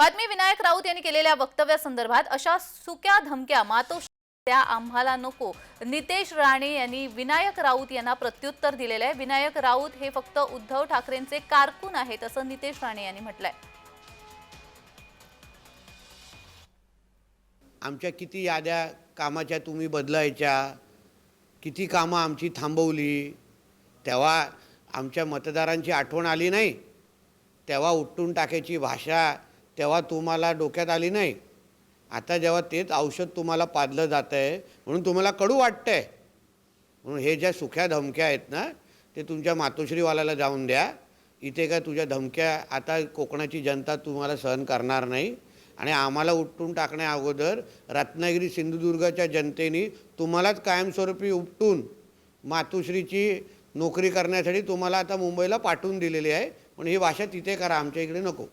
बातमी विनायक राऊत यांनी केलेल्या वक्तव्यासंदर्भात अशा सुक्या धमक्या मातोश्री त्या आम्हाला नको. नितेश राणे यांनी विनायक राऊत यांना प्रत्युत्तर दिलेलं आहे. विनायक राऊत हे फक्त उद्धव ठाकरेंचे कारकून आहेत असं नितेश राणे यांनी म्हटलंय. आमच्या किती याद्या कामाच्या तुम्ही बदलायच्या किती कामं आमची थांबवली तेव्हा आमच्या मतदारांची आठवण आली नाही. तेव्हा उठून टाकायची भाषा तेव्हा तुम्हाला डोक्यात आली नाही. आता जेव्हा तेच औषध तुम्हाला पाजलं जातं आहे म्हणून तुम्हाला कडू वाटतं आहे म्हणून हे ज्या सुख्या धमक्या आहेत ना ते तुमच्या मातोश्रीवाल्याला जाऊन द्या. इथे काय तुझ्या धमक्या आता कोकणाची जनता तुम्हाला सहन करणार नाही. आणि आम्हाला उपटून टाकण्या अगोदर रत्नागिरी सिंधुदुर्गच्या जनतेने तुम्हालाच कायमस्वरूपी उपटून मातोश्रीची नोकरी करण्यासाठी तुम्हाला आता मुंबईला पाठवून दिलेली आहे. पण ही भाषा तिथे करा आमच्या इकडे नको.